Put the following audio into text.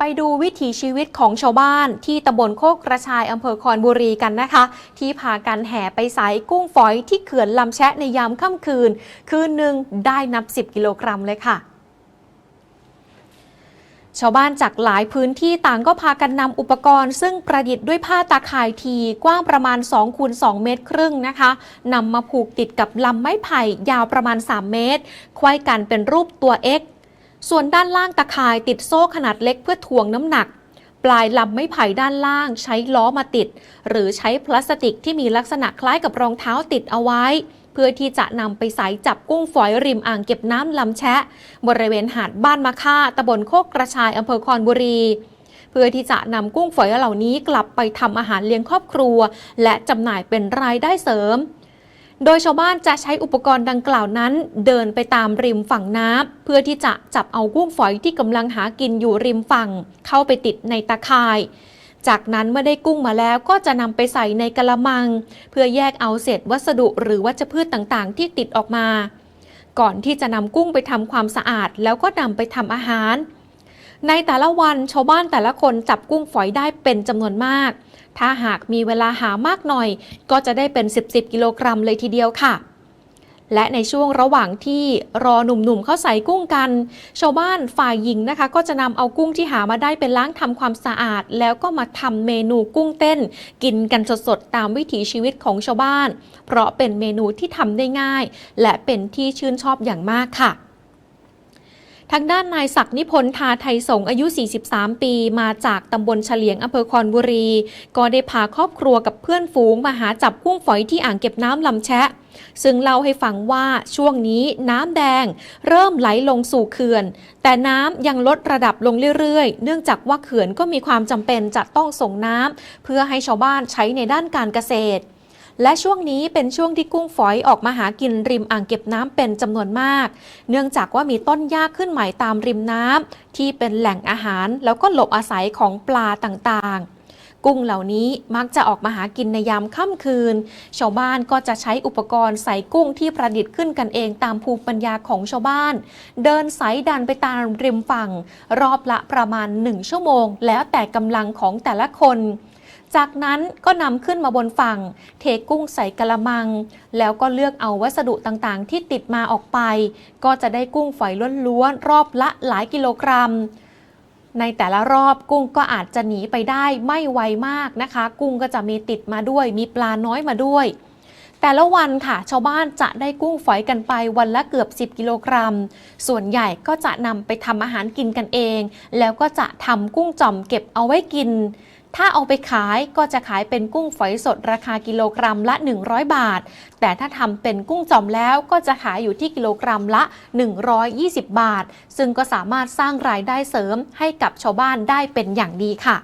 ไปดูวิถีชีวิตของชาวบ้านที่ตำบลโคกกระชายอำเภอคอนบุรีกันนะคะ ที่พากันแห่ไปสายกุ้งฝอยที่เขื่อนลำแชะในยามค่ำคืน คืนหนึ่งได้นับ 10 กิโลกรัมเลยค่ะชาวบ้านจากหลายพื้นที่ต่างก็พากันนำอุปกรณ์ ซึ่งประดิษฐ์ด้วยผ้าตาข่ายทีกว้างประมาณ2คูณ2เมตรครึ่งนะคะนำมาผูกติดกับลำไม้ไผ่ยาวประมาณ 3 เมตร ควยกันเป็นรูปตัว X ส่วนด้านล่างตะข่ายติดโซ่ขนาดเล็กเพื่อถ่วงน้ำหนัก ปลายลำไม้ไผ่ด้านล่างใช้ล้อมาติด หรือใช้พลาสติกที่มีลักษณะคล้ายกับรองเท้าติดเอาไว้ เพื่อที่จะนำไปใส่จับกุ้งฝอยริมอ่างเก็บน้ำลำแชะ บริเวณหาดบ้านมะค่าตำบลโคกกระชายอำเภอคอนบุรีเพื่อที่จะนำกุ้งฝอยเหล่านี้กลับไปทำอาหารเลี้ยงครอบครัว และจำหน่ายเป็นรายได้เสริม โดยชาวบ้านจะใช้อุปกรณ์ดังกล่าวนั้น เดินไปตามริมฝั่งน้ำเพื่อที่จะจับเอากุ้งฝอยที่กำลังหากินอยู่ริมฝั่ง เข้าไปติดในตะข่าย จากนั้นเมื่อได้กุ้งมาแล้วก็จะนำไปใส่ในกระมัง เพื่อแยกเอาเศษวัสดุหรือวัชพืชต่างๆ ที่ติดออกมา ก่อนที่จะนำกุ้งไปทำความสะอาด แล้วก็นำไปทำอาหาร ในแต่ละวันชาวบ้านแต่ละคนจับกุ้งฝอยได้เป็นจำนวนมาก ถ้าหากมีเวลาหามากหน่อย ก็จะได้เป็น 10-10 กิโลกรัมเลยทีเดียวค่ะและในช่วงระหว่างที่รอหนุ่มๆเข้าใส่กุ้งกัน ชาวบ้านฝ่ายหญิงนะคะ ก็จะนำเอากุ้งที่หามาได้เป็นล้างทำความสะอาด แล้วก็มาทำเมนูกุ้งเต้น กินกันสดๆตามวิถีชีวิตของชาวบ้าน เพราะเป็นเมนูที่ทำได้ง่าย และเป็นที่ชื่นชอบอย่างมากค่ะ ทางด้านนายศักดิ์นิพนธ์ทาไทยสงอายุ 43 ปี มาจากตำบลเฉลียงอำเภอคอนบุรี ก็ได้พาครอบครัวกับเพื่อนฝูงมาหาจับกุ้งฝอยที่อ่างเก็บน้ำลำแชะ ซึ่งเล่าให้ฟังว่าช่วงนี้น้ำแดง เริ่มไหลลงสู่เขื่อน แต่น้ำยังลดระดับลงเรื่อยๆ เนื่องจากว่าเขื่อนก็มีความจำเป็นจะต้องส่งน้ำเพื่อให้ชาวบ้านใช้ในด้านการเกษตร และช่วงนี้เป็นช่วงที่กุ้งฝอยออกมาหากินริมอ่างเก็บน้ำเป็นจำนวนมาก เนื่องจากว่ามีต้นหญ้าขึ้นใหม่ตามริมน้ำที่เป็นแหล่งอาหาร แล้วก็หลบอาศัยของปลาต่างๆกุ้งเหล่านี้มักจะออกมาหากินในยามค่ำคืน ชาวบ้านก็จะใช้อุปกรณ์ใส่กุ้งที่ประดิษฐ์ขึ้นกันเองตามภูมิปัญญาของชาวบ้าน เดินสายดันไปตามริมฝั่ง รอบละประมาณ 1 ชั่วโมง แล้วแต่กำลังของแต่ละคน จากนั้นก็นำขึ้นมาบนฝั่ง เทกุ้งใส่กระมัง แล้วก็เลือกเอาวัสดุต่างๆ ที่ติดมาออกไป ก็จะได้กุ้งฝอยล้วนๆรอบละหลายกิโลกรัม ในแต่ละรอบกุ้งก็อาจจะหนีไปได้ไม่ไวมากนะคะ กุ้งก็จะมีติดมาด้วย มีปลาน้อยมาด้วย แต่ละวันค่ะชาวบ้านจะได้กุ้งฝอยกันไปวันละเกือบ 10 กิโลกรัม ส่วนใหญ่ก็จะนำไปทำอาหารกินกันเอง แล้วก็จะทำกุ้งจ่อมเก็บเอาไว้กิน ถ้าเอาไปขายก็จะขายเป็นกุ้งฝอยสดราคากิโลกรัมละ 100 บาท แต่ถ้าทำเป็นกุ้งจอมแล้วก็จะขายอยู่ที่กิโลกรัมละ 120 บาท ซึ่งก็สามารถสร้างรายได้เสริมให้กับชาวบ้านได้เป็นอย่างดีค่ะ